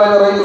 రైతు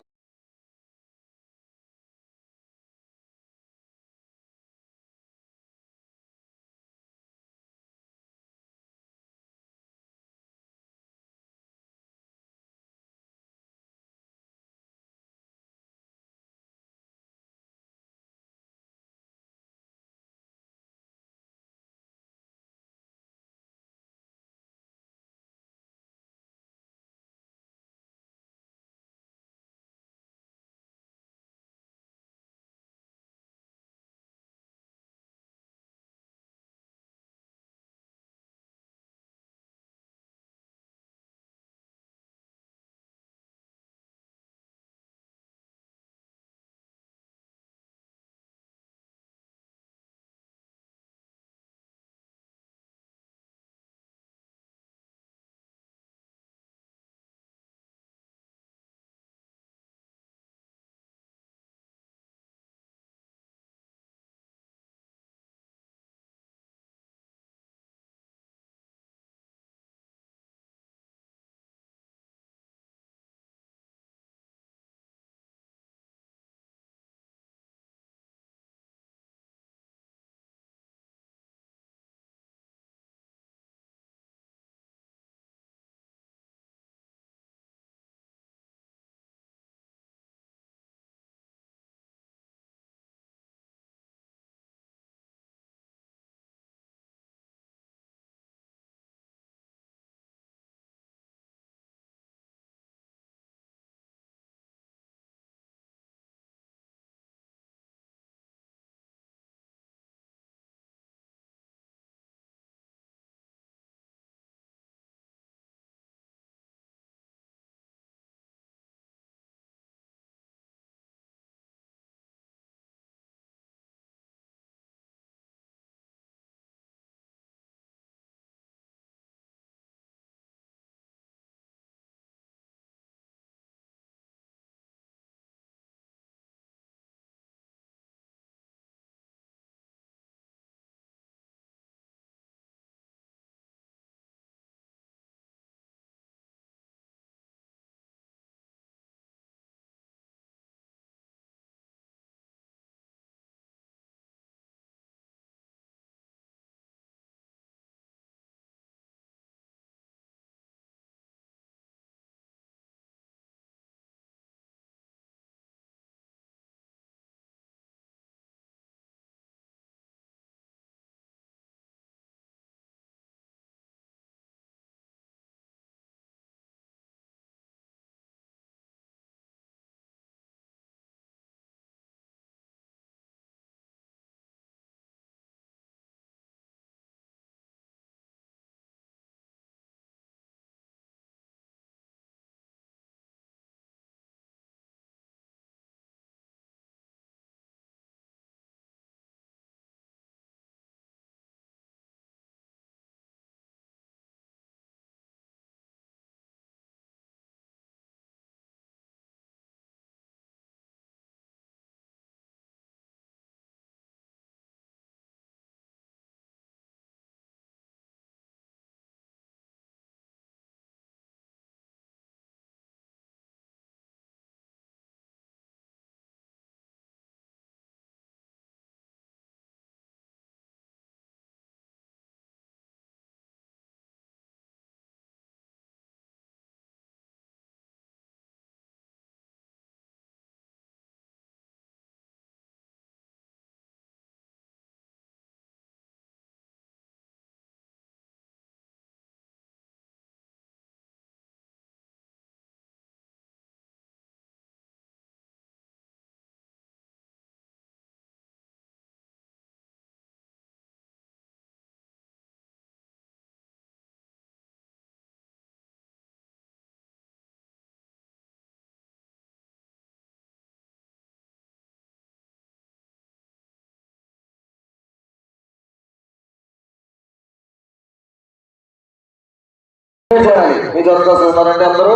చేయాలి మీ జత ఉన్నారంటే అందరూ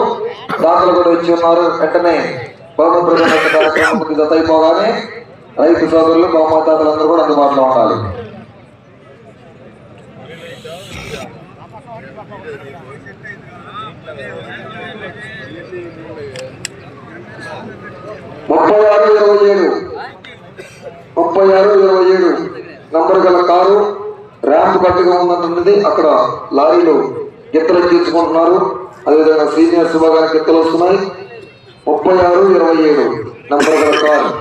దాతలు కూడా వచ్చి ఉన్నారు. వెంటనే బహుమతి జత అయిపోగానే రైతు సోదరులు బహుమతాతలు అందరూ కూడా అందుబాటులో ఉండాలి. ఏడు. ముప్పై ఆరు ఇరవై ఏడు. నంబర్ గల కారు ర్యాంప్ కట్టుగా ఉన్నట్టున్నది అక్కడ లారీలు. గిత్తలు తీసుకుంటున్నారు అదేవిధంగా సీనియర్స్ విభాగానికి గిత్తలు వస్తున్నాయి. ముప్పై ఆరు ఇరవై ఏడు. నంబర్ గల car.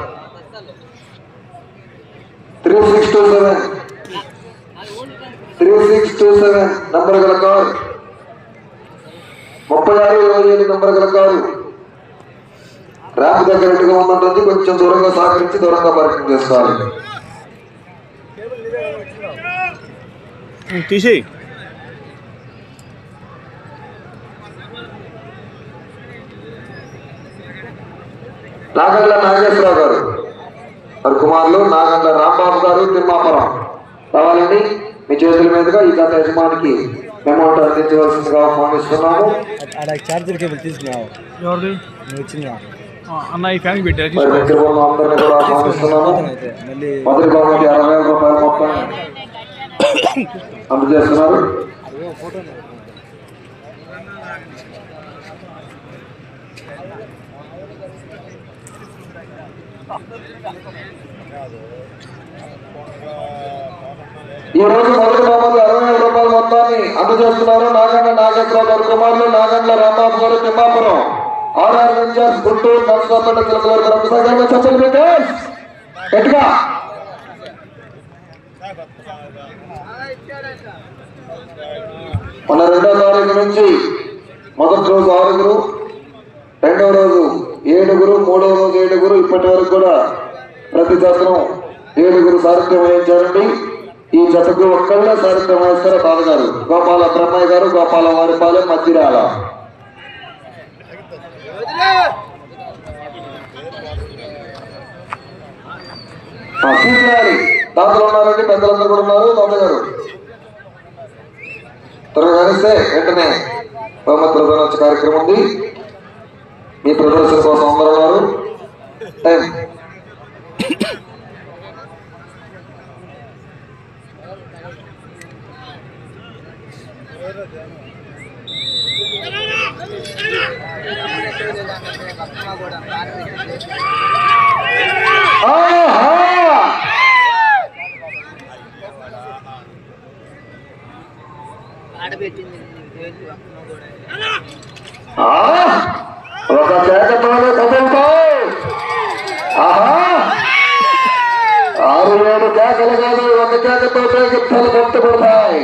Three six two seven. Three six two seven. Number గల కారు. ముప్పై ఆరు ఇరవై ఏడు. నంబర్ గల కారు. ర్యాంప్ దగ్గరగా ఉన్నటువంటి కొంచెం దూరంగా సహకరించి దూరంగా పార్కింగ్ చేసుకోవాలి తీసేయి. నాగండ్ల నాగేశ్వరరావు గారు. వారి కుమారులు నాగండ్ల రాంబాబు గారు తిమ్మాపురం. రావాలండి మీ చేతుల మీదుగా ఈ గత యజమానికి అమౌంట్ అందించవలసిందిగా ఆహ్వానిస్తున్నాము. నువ్వు వచ్చిందా ఆ, అన్న ఈ ఫ్యాన్ పెట్టారు మరి దగ్గర ఉన్న అందరినీ కూడా ఆహ్వానిస్తున్నాము అయితే మళ్ళీ మొదటి బహుమతి అరవై వేల రూపాయల మొత్తం అందజేస్తున్నారు ఈ రోజు మొదటి బహుమతి అరవై వేల రూపాయల మొత్తాన్ని అందజేస్తున్నారు నాగండ్ల నాగేశ్వరరావు కుమారులు నాగండ్ల రాంబాబు గారు తిమ్మాపురం ఆర్ఆర్ వెంచర్స్ గుంటూరు నర్సాపేట జిల్లా కొనసాగారు చర్చలు పెట్టేసి గట్టిగా. మన రెండో తారీఖు నుంచి మొదటి రోజు ఆరుగురు రెండో రోజు ఏడుగురు మూడవ రోజు ఏడుగురు ఇప్పటి వరకు కూడా ప్రతి జతను ఏడుగురు సారథ్యం వహించారండి. ఈ జతకు ఒక్కళ్ళే సారథ్యం వహిస్తారు బాబగారు గోపాల బ్రహ్మయ్య గారు గోపాల వారిపాలెం మధ్యరాల. తాతలు ఉన్నారండి పెద్దలందరూ కూడా ఉన్నారు తాతగారు త్వరగా కలిస్తే వెంటనే బహుమతి ప్రధానోత్సవ కార్యక్రమం ఉంది. మీ ప్రదర్శన కోసం అందరూ ఉన్నారు టైం! ఆడబెట్టింది! ఒక కేకతోనే కదులుతావు ఆహా! ఆరు ఏడు కేకలు కాదు ఒక కేకతో గిత్తలు కొట్టుకుంటాయి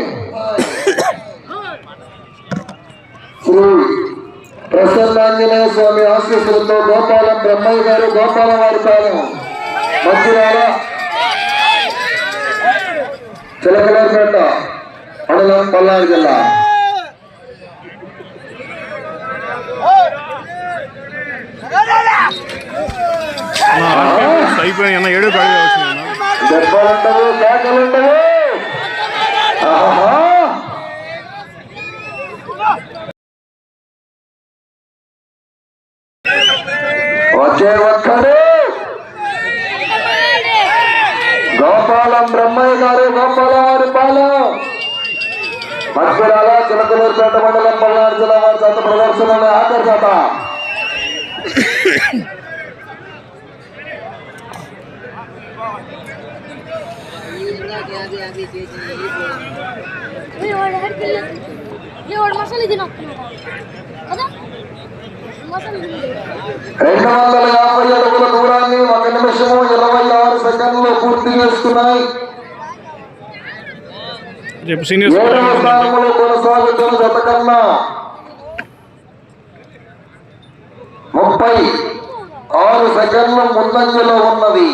శ్రీ ప్రసన్నాంజనేయ స్వామి ఆశీస్సులతో గోపాలం బ్రహ్మయ్య గారు గోపాలం వారి పాలెం మంచిర్యాల చిలకలపేట మండలం పల్నాడు జిల్లా. అయిపోయి అన్న ఏడో కాడిగా దెబ్బలుండవు కేకలుండవు ఆహా! వచ్చే ఒక్కడు! గోపాలం బ్రహ్మయ్య గారు గోపాల వారి పాలెం! మధ్యరాల చిలకలూరుపేట మండలం పల్నాడు జిల్లా వారి చేత ప్రదర్శన ఆకర్షత చేత ఇందాక అది అది వాడు మసాలా తినొస్తున్నాడు? కదా రెండు వందల యాభై అడుగుల దూరాన్ని ఒక నిమిషము ఇరవై ఆరు సెకండ్లు పూర్తి చేసుకున్నాయి రేపు స్థానంలో కొనసాగుతున్న జత కన్నా ముప్పై ఆరు సెకండ్ల ముందంజలో ఉన్నది.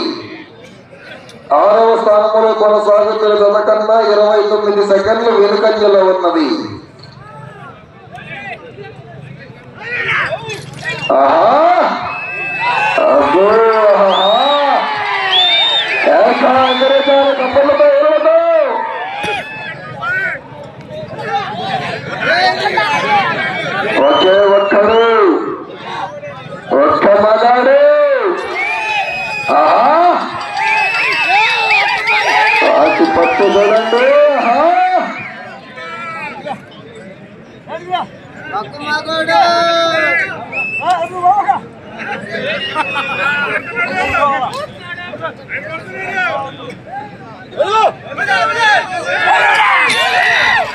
ఆరవ స్థానంలో కొనసాగుతున్న జత కన్నా ఇరవై తొమ్మిది సెకండ్లు వెనుకంజలో ఉన్నది. ఆహా అబ్బో, ఆహా. ఏకా అంగరేజాల కప్పలతో ఎరువుతో ఒకే ఒక్కడు ఒక్క మగాడు ఆహా అతి పట్టు చూడండి ఆహా ఒక్క మగోడు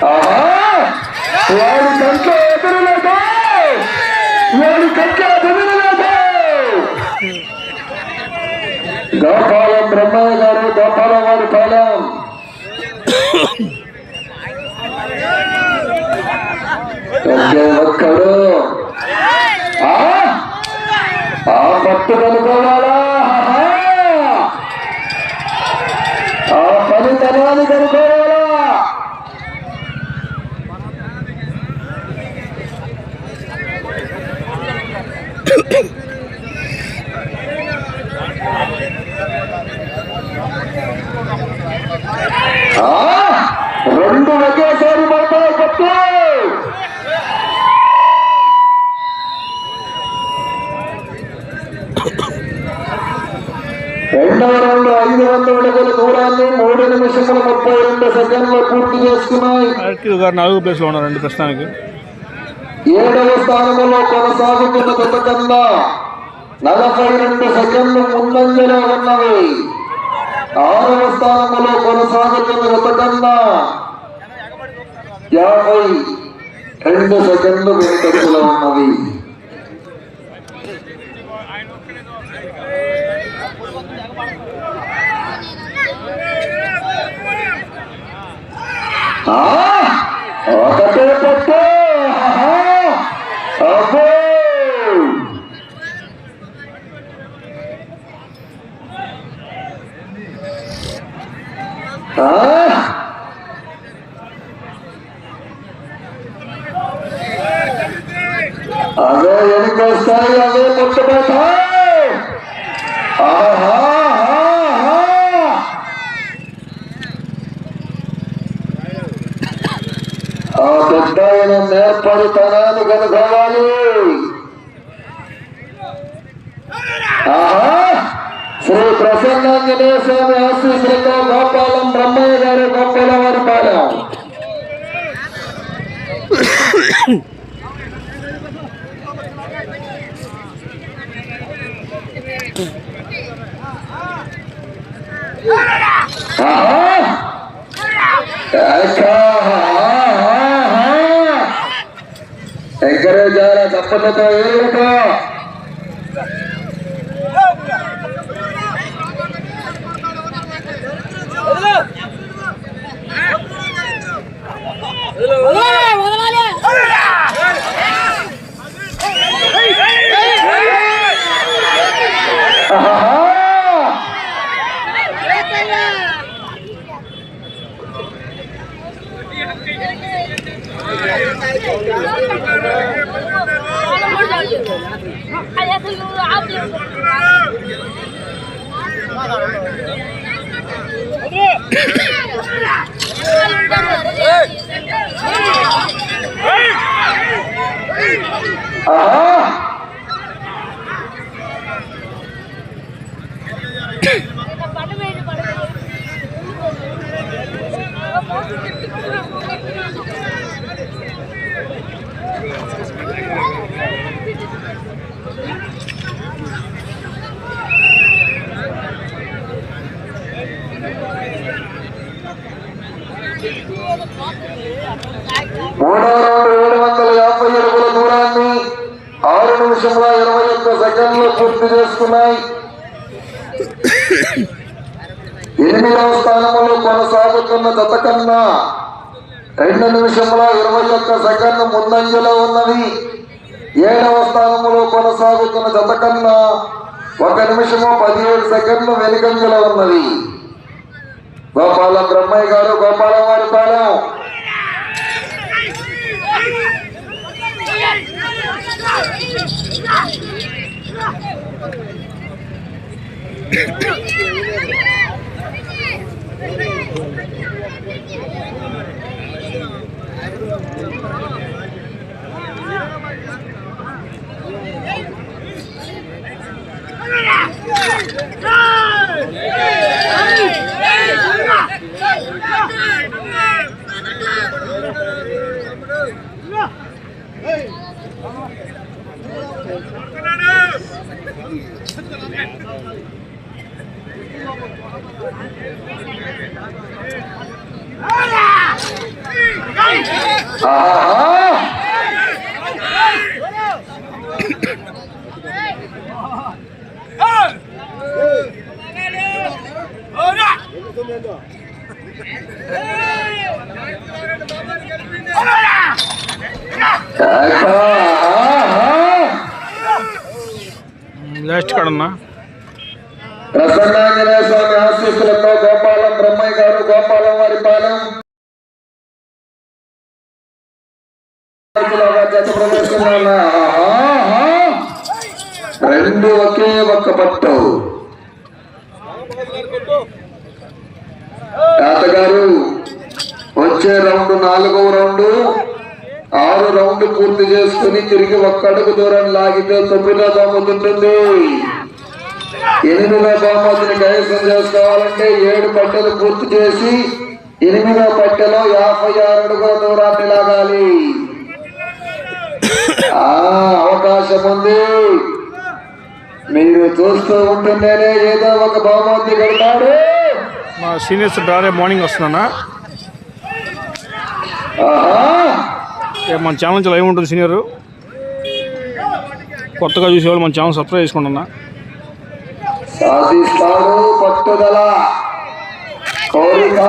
ఆహా! వాడి కంట్లో ఎదురులేదు వాడి కంట్లో ఎదురులేదు గోపాలం బ్రహ్మయ్య గారు గోపాలం వారి పాలెం ఒకే ఒక్కడు. ఆ? పట్టు కనుకోవాలా ఆ పని పనితనాన్ని కనుకోవాలా ఆ? రెండు ఒకేసారి పడతాయి కప్పు రెండవ రౌండ్ ఐదు వందల మూడు నిమిషముల ముప్పై రెండు సెకండ్లు పూర్తి చేసుకున్నాయి. నాలుగో ప్లేస్లో ఉన్నారండి ప్రస్తుతానికి. ఏడవ స్థానంలో కొనసాగుతున్న గత కన్నా నలభై రెండు సెకండ్లు ముందంజలో ఉన్నవి. ఆరవ స్థానంలో కొనసాగుతున్న గత కన్నా యాభై రెండు సెకండ్లు వెనుకలో ఉన్నవి. ఆ, ఒకటే పట్టు ఆహా! అబ్బో! ఆ! అవే వెనుకొస్తాయి అవే పట్టుబడతాయి ఆహా ఆహా! ఆ పెద్ద ఆయన నేర్పరితనాన్ని కనుగొనాలి ఆహా! శ్రీ ప్రసన్నాంజనేయ స్వామి ఆశీస్సులతో గోపాలం బ్రహ్మయ్య గారి గొప్పల వారి పాలెం ఆహా! ఎంకరేజ్ చేయాలి చప్పట్లతో ఏడుతో మూడో రౌండ్ ఏడు వందల యాభై అడుగుల దూరాన్ని ఆరు నిమిషంలో ఇరవై ఒక్క సెకండ్లు పూర్తి చేసుకున్నాయి. ఎనిమిదవ స్థానంలో కొనసాగుతున్న జత కన్నా రెండు నిమిషంలో ఇరవై ఒక్క సెకండ్ ముందంజలో ఉన్నవి ఏడవ స్థానంలో కొనసాగుతున్న జత కన్నా ఒక నిమిషము పదిహేడు సెకండ్లు వెనుకంజలో ఉన్నవి గోపాలం బ్రహ్మయ్య గారు గోపాలం వారి పాలెం ప్రసన్నాంజనేయ స్వామి ఆశీస్సులతో గోపాలం బ్రహ్మయ్య గారు గోపాలం వారి పాలెం రెండు ఒకే ఒక్క పట్టు. తాతగారు వచ్చే రౌండ్ నాలుగవ రౌండ్. ఆరు రౌండ్ పూర్తి చేసుకుని తిరిగి ఒక్క అడుగు దూరం లాగితే తొమ్మిదో బహుమతుంటుంది ఎనిమిదో బహుమతిని కైవసం చేసుకోవాలంటే ఏడు పట్టెలు పూర్తి చేసి ఎనిమిదో పట్టెలో యాభై ఆరు అడుగుల దూరాన్ని లాగాలి. ఆ అవకాశం ఉంది. మీరు చూస్తూ ఉంటుంటేనే ఏదో ఒక బహుమతి కడతాడు. మా సీనియర్స్ డ్రారే మార్నింగ్ వస్తున్నానా? మన ఛానల్ లైవ్ ఉంటుంది సీనియర్? కొత్తగా చూసేవాళ్ళు మన ఛానల్ సబ్స్క్రైబ్ చేసుకుంటున్నా. సాధిస్తాడు పట్టుదల. కోరిక.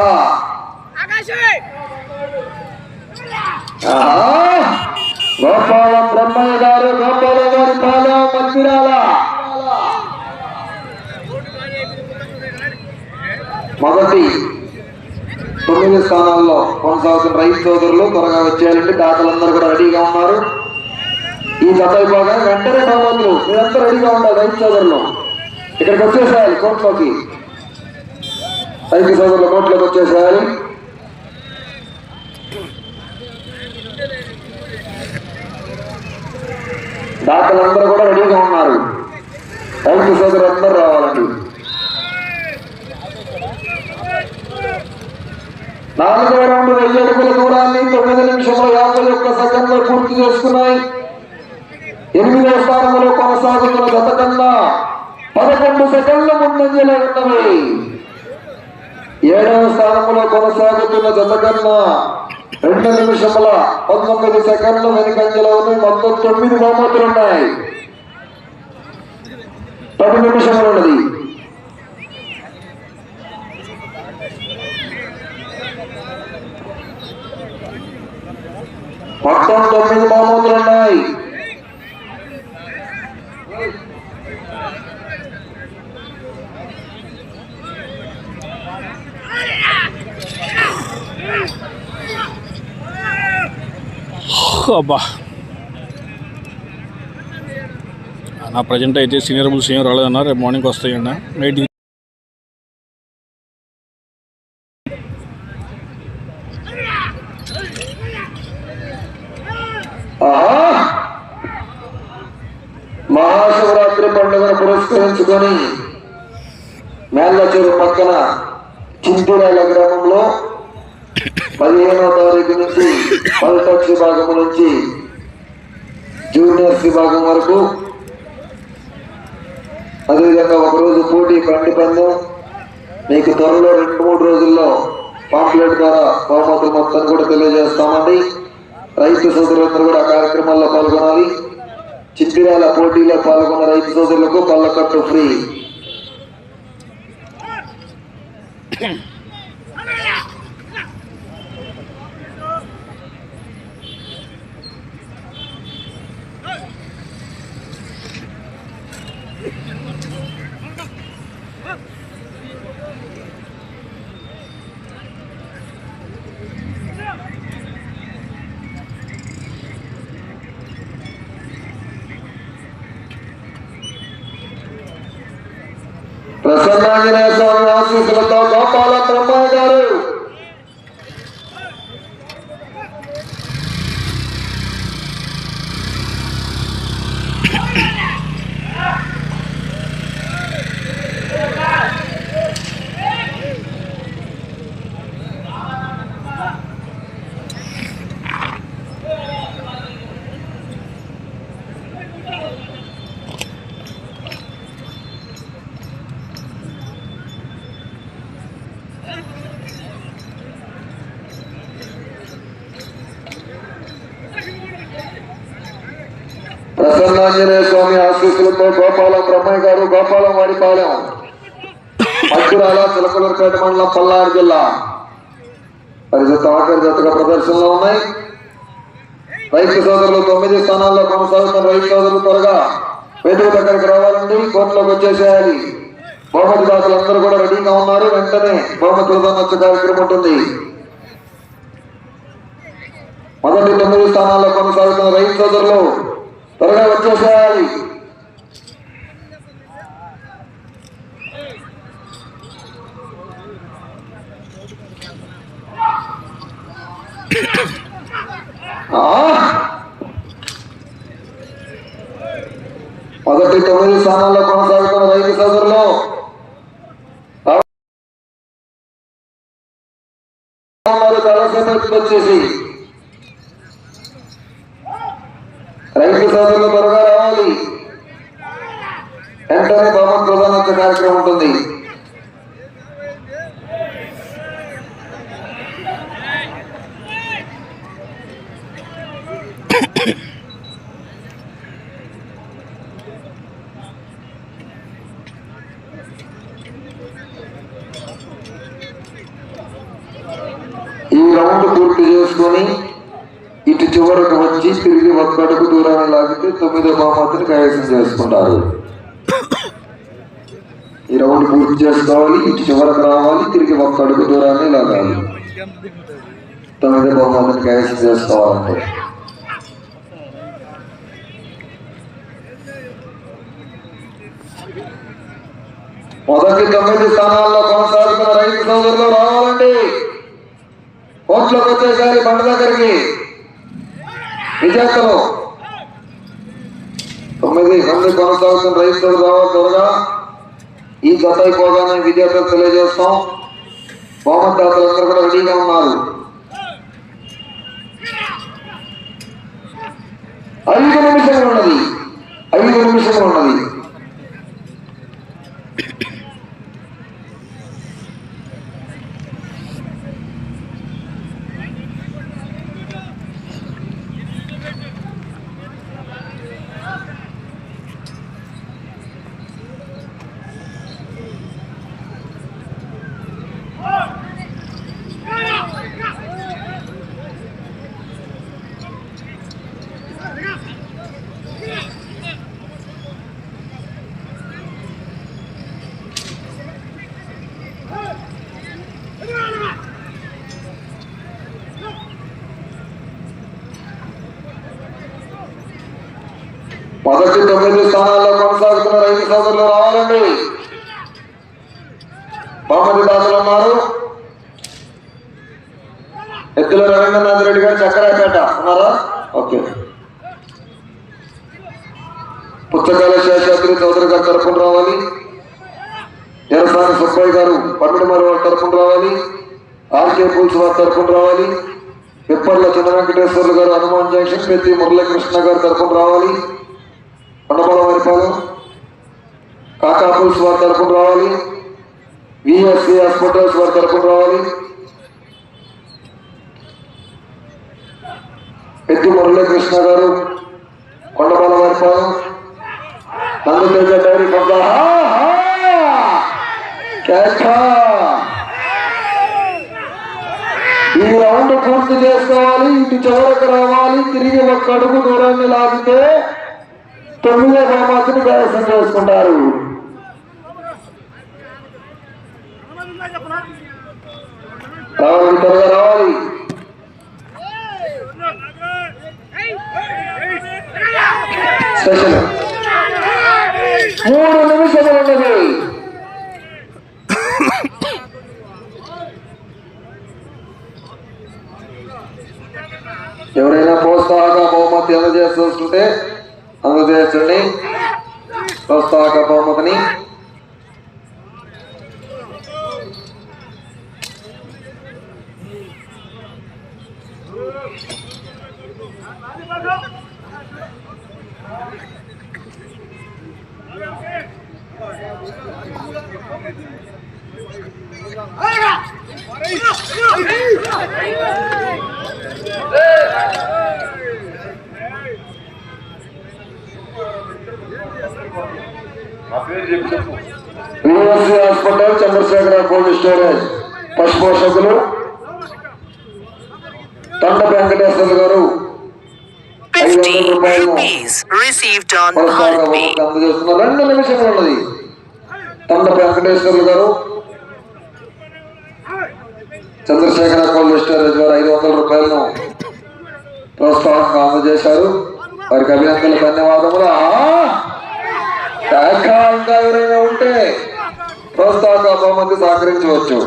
గోపాల బ్రహ్మయ్య గారు గోపాల గారి పాల మందిరాల. మొదటి తొమ్మిది స్థానాల్లో కొనసాగుతున్న రైతు సోదరులు త్వరగా వచ్చేయాలంటే దాతలందరూ కూడా రెడీగా ఉన్నారు. ఈ జత విభాగం వెంటనే సోదరులు మీరంతా రెడీగా ఉన్నారు రైతు సోదరులు. ఇక్కడికి వచ్చేసేయాలి కోర్టులోకి. రైతు సోదరుల కోర్టులోకి వచ్చేసేయాలి. దాతలందరూ కూడా రెడీగా ఉన్నారు. రైతు సోదరులు అందరూ రావాలండి. నాలుగవ రౌండ్ వెయ్యి అడుగుల దూరాన్ని తొమ్మిది నిమిషంలో యాభై ఒక్క సెకండ్లో పూర్తి చేసుకున్నాయి. ఎనిమిదవ స్థానంలో కొనసాగుతున్న గత కన్నా పదకొండు సెకండ్ల ముందంజలో ఉన్నవి. ఏడవ స్థానంలో కొనసాగుతున్న జత కన్నా రెండు నిమిషముల పంతొమ్మిది సెకండ్లు వెనుకంజలో ఉన్నాయి మొత్తం తొమ్మిది బహుమతులు ఉన్నాయి. పది నిమిషములు ఉన్నది. మొత్తం తొమ్మిది బహుమతులు ఉన్నాయి. అబ్బా. నా ప్రజెంట్ అయితే సీనియర్ బుల్ సీనియర్ రాలేదన్నా రేపు మార్నింగ్ వస్తాయన్న నైట్ మహాశివరాత్రి పండుగను పురస్కరించుకొని మేళ్ళ చెరువు పక్కన చింతూరాల గ్రామంలో పదిహేనవ తారీఖు నుంచి పల్టక్స్ విభాగం నుంచి జూనియర్స్ విభాగం వరకు అదేవిధంగా ఒకరోజు పోటీ బండి పందెం. మీకు త్వరలో రెండు మూడు రోజుల్లో పాంప్లెట్ ద్వారా బహుమతులు మొత్తం కూడా తెలియజేస్తామండి. రైతు సోదరులందరూ కూడా ఆ కార్యక్రమాల్లో పాల్గొనాలి. చిత్తిరాల పోటీలో పాల్గొన్న రైతు సోదరులకు పళ్ళకట్టు ఫ్రీ ప్రసన్నాంజనేయ స్వామి స్వామి గోపాలం బ్రహ్మయ్య గారు గోపాలం వాడిపాలెం మధ్యరాల చిలకలూరుపేట మండలం పల్నాడు జిల్లా. పరిస్థితి ఆఖరి జతగా ప్రదర్శనలో ఉన్నాయి. రైతు సోదరులు తొమ్మిది స్థానాల్లో కొనసాగుతున్న రైతు సోదరులు త్వరగా వేదిక దగ్గరికి రావాలండి. కోర్టులోకి వచ్చేసేయాలి. బహుమతి దాతలు అందరూ కూడా రెడీగా ఉన్నారు. వెంటనే బహుమతి ప్రధానోత్సవ కార్యక్రమం ఉంటుంది. మొదటి తొమ్మిది స్థానాల్లో కొనసాగుతున్న రైతు సోదరులు త్వరగా వచ్చేసేయాలి ఆ! మొదటి తొమ్మిది స్థానాల్లో కొనసాగుతున్న రైతు సోదరులు. వచ్చేసి. రైతు సోదరులు త్వరగా రావాలి. వెంటనే బహుమతి ప్రధానోత్సవ కార్యక్రమం ఉంటుంది. ఈ రౌండ్ పూర్తి చేసుకొని ఇటు చివరకు వచ్చి తిరిగి ఒక్క అడుగు దూరాన్ని లాగితే తొమ్మిదో బహుమతిని కైవసం చేసుకుంటారు. ఈ రౌండ్ పూర్తి చేసుకోవాలి ఇటు చివరకు రావాలి తిరిగి ఒక్క దూరాన్ని లాగాలి. తొమ్మిదో బహుమతిని కైవసం చేసుకోవాలంటే. మొదటి తొమ్మిది స్థానాల్లో కొనసాగుతున్న రైతు సోదరులు రావాలండి. కోర్టులోకి వచ్చేసారి బండ దగ్గరికి. విజేతలు. తొమ్మిది మంది కొనసాగుతున్న రైతులు సోదరులు రావాలి త్వరగా ఈ జత అయిపోగానే విజేతలు తెలియజేస్తాం. బహుమతి దాతలందరూ కూడా రెడీగా ఉన్నారు. ఐదు నిమిషాలు ఉన్నది. ఐదు నిమిషాలు ఉన్నది మొదటి తొమ్మిది స్థానాల్లో కొనసాగుతున్న రైతు సోదరులు రావాలండి బహుమతి ఉన్నారు. ఎత్తుల రవీంద్రనాథ్ రెడ్డి గారు చక్కరాపేట ఉన్నారా? ఓకే. పుస్తకాల శేషాద్రి చౌదరి గారు తరపున రావాలి. ఎరసాని సుబ్బయ్య గారు పన్నెండు వారి తరపున రావాలి. ఆర్కే పూల్స్ వారి తరపున రావాలి. పిప్పర్ల చిన్న వెంకటేశ్వర్లు గారు హనుమాన్ జంక్షన్ పెద్ది మురళీకృష్ణ గారు తరపున రావాలి. కొండపల పాలు. కాకా పూల్స్ వారి తరపున రావాలి. విఎస్సీ హాస్పిటల్స్ వారి తరపున రావాలి. పెద్ది మురళీకృష్ణ గారు కొండపల వరిపాలెం నందుతేజ డైరీ కొండ ఈ రౌండ్ పూర్తి చేసుకోవాలి ఇటు చివరకు రావాలి తిరిగి ఒక్క అడుగు దూరాన్ని లాగితే తొమ్మిదో బహుమతిని కైవసం చేసుకుంటారు. రావాలి త్వరగా రావాలి స్పెషల్ మూడు నిమిషాలు ఉన్నది ఎవరైనా ప్రోత్సాహక బహుమతి అందజేస్తుంటే అందజేయండి ప్రోత్సాహక బహుమతిని Минус Спартак, Чандрсегра, Ковиш Торес. Пашпоша Глюк. పురస్కారంగా Bharti. అందజేస్తున్నారు రెండు నిమిషంలో ఉన్నది తండ వెంకటేశ్వర్లు గారు చంద్రశేఖర కోల్డ్ స్టోరేజ్ గారు ఐదు వందల రూపాయలను ప్రోత్సాహంగా అందజేశారు వారికి అభినందనలు ధన్యవాదములు! ఇంకా ఎవరైనా ఉంటే ప్రోత్సాహక బహుమతి సహకరించవచ్చు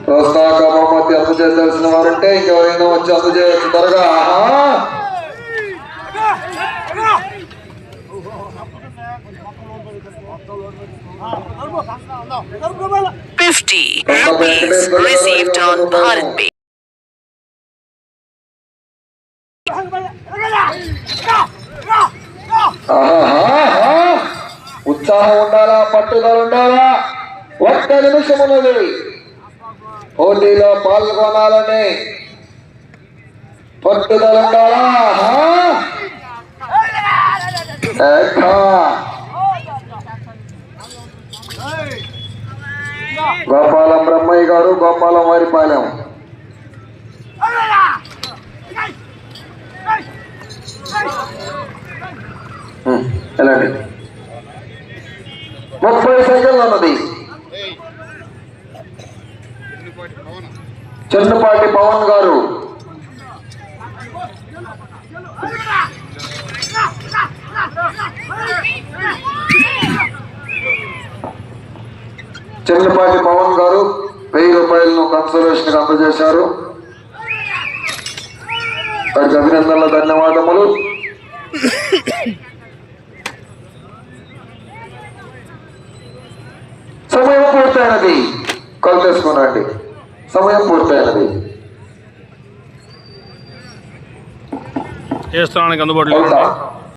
ప్రోత్సాహక బహుమతి అందజేయాల్సిన వారంటే ఇంకెవరైనా వచ్చి అందజేయచ్చు త్వరగా ఆహా! 50 rupees received on Bharat Pay. ఉత్సాహం ఉండాలా? పట్టుదల ఉండాలా? ఒక్క నిమిషం ఉన్నది. పోటీలో పాల్గొనాలని పట్టుదల ఉండాలా? గోపాల గోపాలం బ్రహ్మయ్య గారు గోపాలం వారిపాలెం. ఉం, వెళ్ళండి. ముప్పై సెకండ్లు ఉన్నది. చిన్నపాటి పవన్ గారు. చిన్నపాటి పవన్ గారు వెయ్యి రూపాయలను కన్సర్వేషన్ అందజేశారు. వారికి అభినందనలు ధన్యవాదములు సమయం పూర్తయినది. కాల్ చేసుకోనండి. సమయం పూర్తయినది. ఏ స్థానానికి అందుబాటులో